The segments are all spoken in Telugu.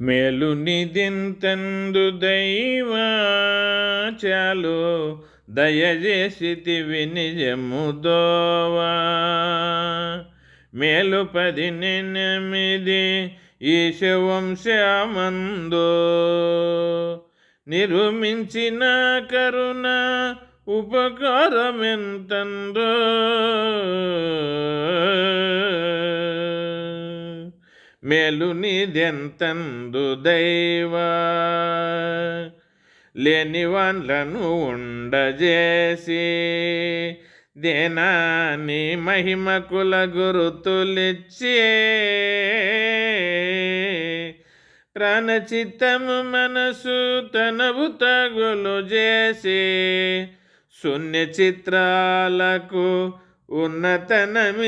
మేలు నిదింతందు దైవ చాలు దయచేసితివి నిజము దోవా. మేలు పది పదినెనిమిది శ్యామందో నిరుమించిన కరుణ ఉపకారమెంతందో. మేలు నీదెంతందు దైవా? లేని వాళ్ళను ఉండజేసి దేనాని మహిమకుల గురుతులిచ్చే ప్రాణచిత్తము మనసు తనవు తగులు చేసి శూన్య చిత్రాలకు ఉన్నతనమిచ్చితివి.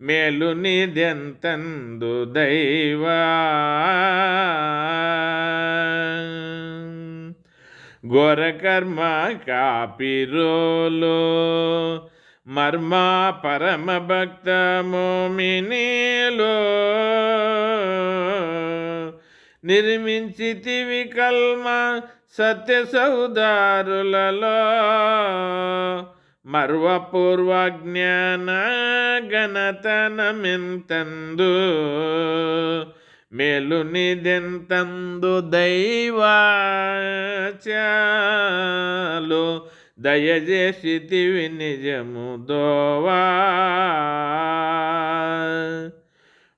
మేలు నిదెంతందు దైవా. ఘోరకర్మ కాపిరోలు మర్మ పరమ భక్త మోమినీలో నిర్మించితివి కల్మ సత్య సౌదారులలో మర్వపూర్వజ్ఞాన గణతనమెంతందు మేలు నిదెంతందు దైవాచాలు దయచేసితివి నిజము దోవా.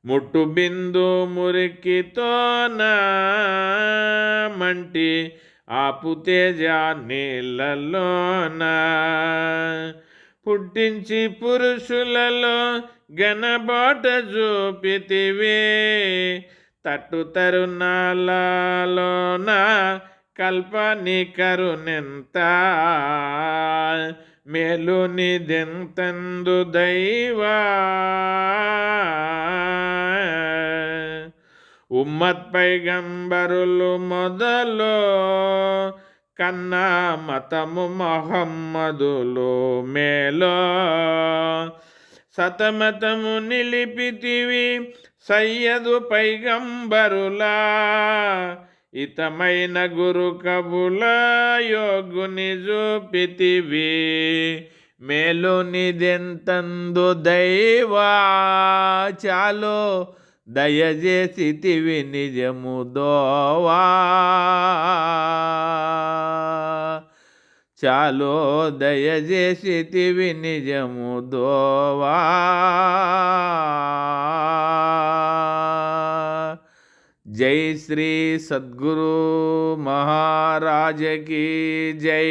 ముట్టు బిందు మురికితో నా మంటి ఆపు తేజ నీళ్ళలోనా. పుట్టించి పురుషులలో ఘనబాట చూపితివే తట్టు తరుణాలలోన కల్పని కరుణెంత. మేలు నిదెంతందు దైవా. ఉమ్మత్ పైగంబరులు మొదలు కన్నా మతము మహమ్మదులు మేలో సతమతము నిలిపితివి సయ్యదు పైగంబరులా ఇతమైన గురు కబుల యోగుని చూపితివి. మేలు నిదెంతందు దైవా చాలు దయచేసితివి నిజము దోవా చాలో దయచేసితివి నిజము దోవా. జై శ్రీ సద్గురు మహారాజకి జై.